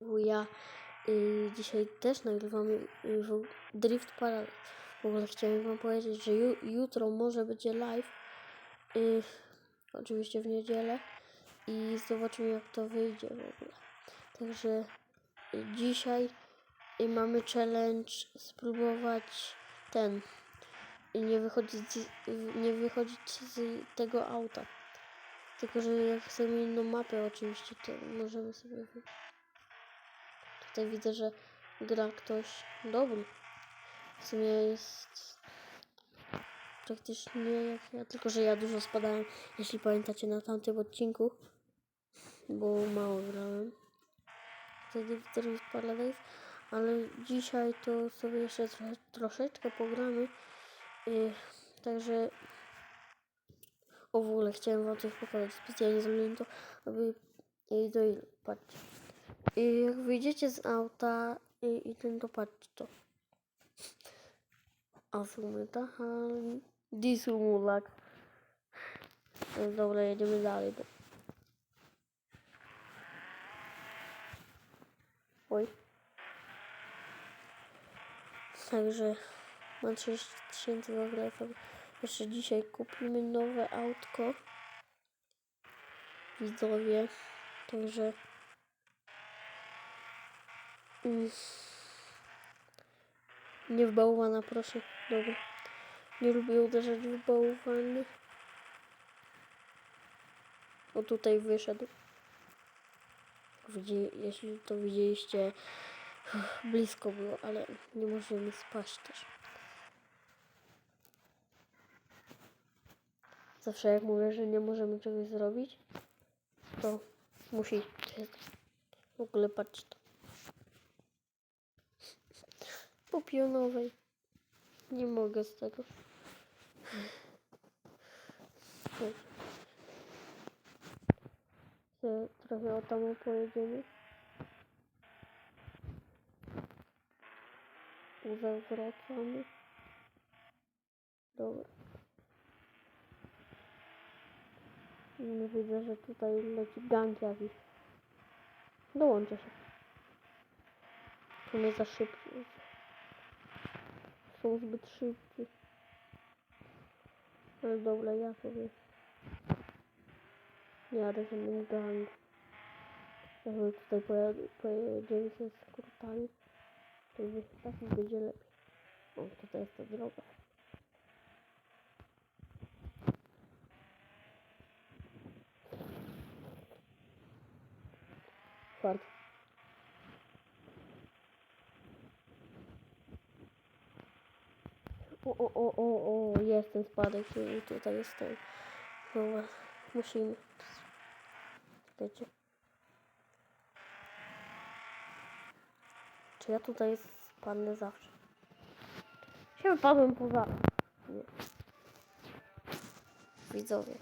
ja y, dzisiaj też nagrywam y, Drift Paradise. W ogóle chciałem wam powiedzieć, że ju, jutro może będzie live. Y, oczywiście w niedzielę. I zobaczymy jak to wyjdzie w ogóle. Także y, dzisiaj y, mamy challenge spróbować ten nie wychodzić, z, nie wychodzić z tego auta. Tylko, że jak chcemy inną mapę oczywiście, to możemy sobie wy... Tutaj widzę, że gra ktoś dobry. W sumie jest praktycznie jak ja, tylko że ja dużo spadałem, jeśli pamiętacie na tamtym odcinku, bo mało grałem. Wtedy w Drift Paradise, ale dzisiaj to sobie jeszcze trochę, troszeczkę pogramy. Yy, także o w ogóle chciałem wam coś pokazać. Specjalnie zrobiłem to, aby i do ile patrzcie. I jak wyjdziecie z auta i, i ten to patrzcie to. A w sumie to Disumulak. No Dobra, jedziemy dalej. Oj. Także mam 30 tysięcy w ogóle. Jeszcze dzisiaj kupimy nowe autko. Widzowie. Także. Nie w bałwana, proszę. Dobra. Nie lubię uderzać w bałwany. O tutaj wyszedł. Widzi, jeśli to widzieliście, blisko było, ale nie możemy spaść też. Zawsze jak mówię, że nie możemy czegoś zrobić, to musi w ogóle patrzeć to. Po pionowej. Nie mogę z tego. Sobie Trochę o tam pojedziemy. Zawracamy. Dobra. No widzę, że tutaj leci gang jakiś. Dołączę się. To nie za szybki. Są zbyt szybki. Ale dobra, ja sobie jadę żadnym gang. Jak my tutaj pojedziemy się z skrótami, to już tak będzie lepiej. O, tutaj jest ta droga. Fart. O, o, o, o, o, jest ten spadek i tutaj jest ten. Dobra, musimy. Czekajcie. Czy ja tutaj spadnę zawsze? Się wypadłem poza. Nie. Widzowie.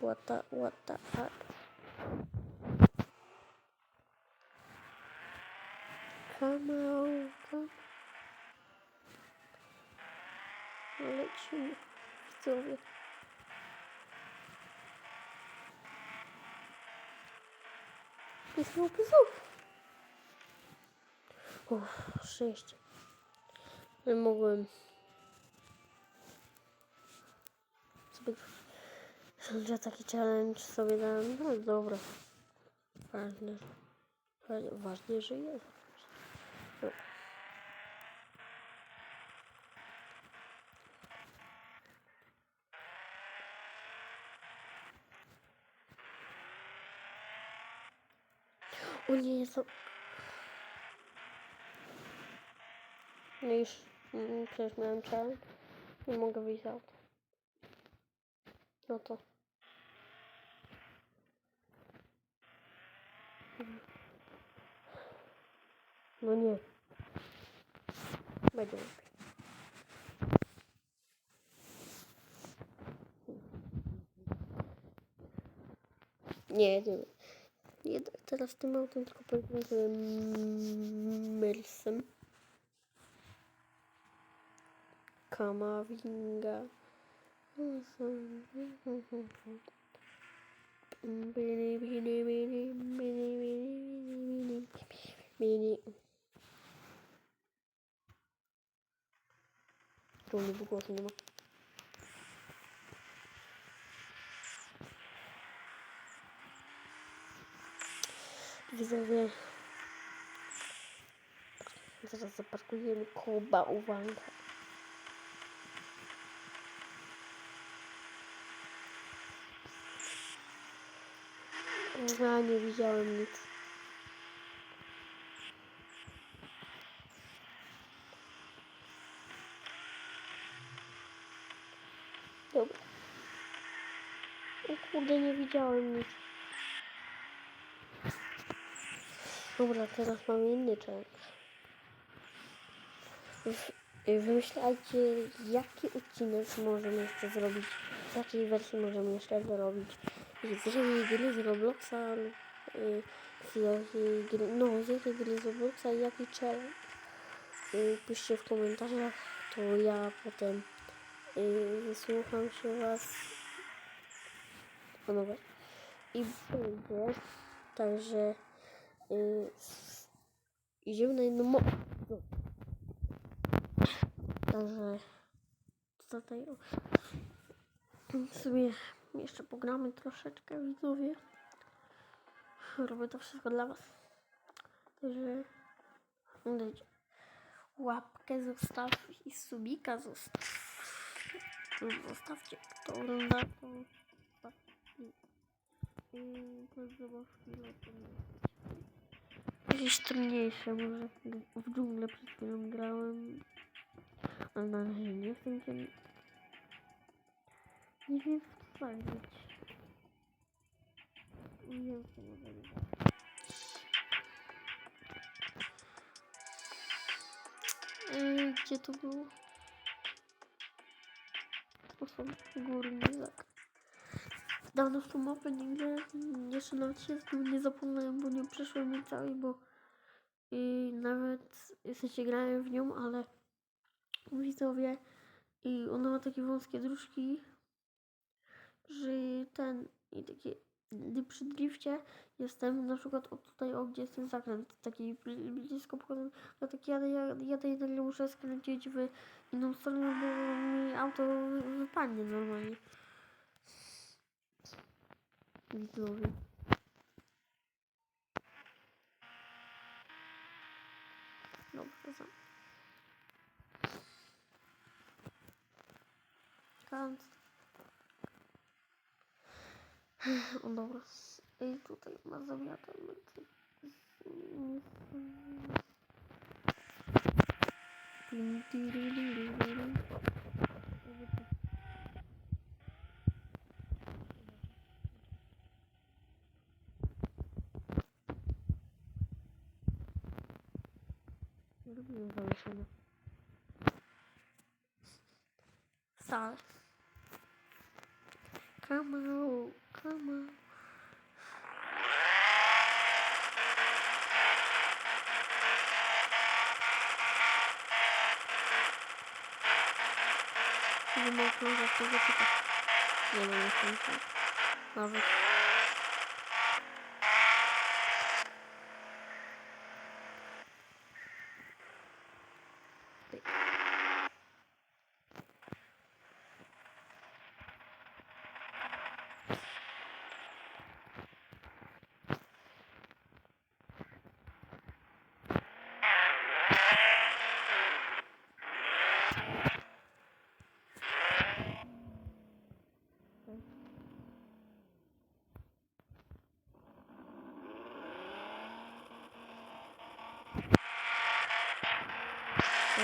What the, what the? Come on, come. Let's you. Sorry. Pisnął, pisnął. Uff, szczęście. Nie mogłem... Zbyt że taki challenge sobie dałem. No dobra. Ważne. Ważne, że jest. No. O nie, jest to... No już mm, przecież miałem challenge. Nie mogę wyjść z auta. No to. No nie. Będzie lepiej. Nie, jedziemy. Nie, teraz tym autem tylko pojedziemy sobie Mersem. Kamavinga. Bini, bini, bini, bini, bini, bini, bini. Tu nie było głosu, nie ma. Widzowie. Zaraz zaparkujemy koło bałwanka. Ja nie widziałem nic. Dobra. O kurde, nie widziałem nic. Dobra, teraz mamy inny challenge. W- Wymyślajcie, jaki odcinek możemy jeszcze zrobić, z jakiej wersji możemy jeszcze zrobić. I Z jakiej gry z Robloxa, lub, y, no z jakiej gry z Robloxa i jaki challenge. Y, Piszcie w komentarzach, to ja potem y, wysłucham się was. Panowie. I będzie, także y, s- idziemy na jedną mo- no. Także tutaj o, sobie jeszcze pogramy troszeczkę widzowie. Robię to wszystko dla was. Także dajcie łapkę zostaw i subika zostaw. Zostawcie nie jest. Jakieś trudniejsze może w dżunglę przed chwilą grałem. Ale na razie nie chcę się... Nie wiem co powiedzieć. Nie wiem co. Ej, gdzie to było? To są góry Nizak. Dawno w tą mapę nigdy, jeszcze nawet się z tym nie zapomniałem, bo nie przeszłem jej całej, bo i nawet w sensie grałem w nią, ale widzowie i ona ma takie wąskie dróżki, że ten i takie gdy przy drifcie jestem na przykład od tutaj, o gdzie jest ten zakręt, taki bli- blisko pochodzę, ja tak jadę, jadę, jadę i muszę skręcić w inną stronę, bo mi auto wypadnie normalnie. Widzowie. Dobrze, za. Kant. O dobra. I tutaj ma zawiatę. Lubię zawieszone. Wcale. Come on, come on. Nie ma okrążać tego typu. Nie mam jeszcze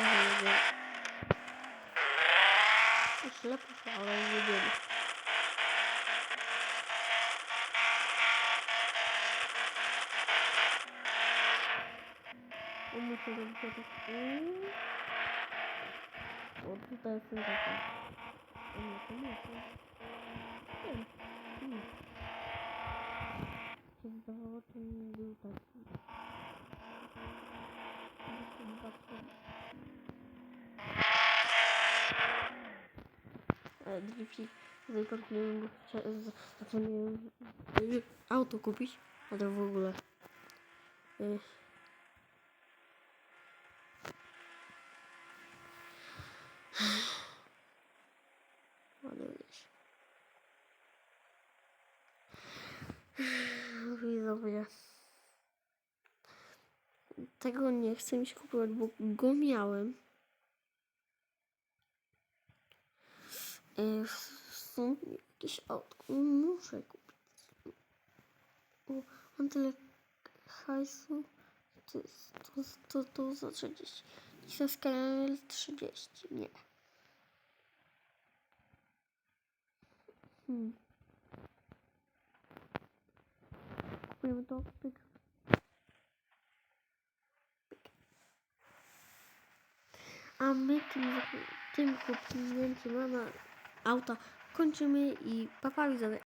Nawet. Nie wiem. Źle poszło, ale nie wiem. O, muszę robić jakoś... Mm. O, tutaj jest ten taki. O, nie, to nie, to... Nie, nie. Się zdawało, to nie był taki. Jeszcze dwa, trzy. Chcia- z- zapomniałem y, auto kupić. A to w ogóle. Y. Tego nie chcę mi się kupować, bo go miałem. Yy, W sumie jakieś autko muszę kupić. O, mam tyle hajsu. To, jest- to, to, to za 30. Nissan Skyline 30. Nie. Hmm. Kupujemy to. Pyk. A my tym, tym kupnięciem na auta kończymy i papa widzowie.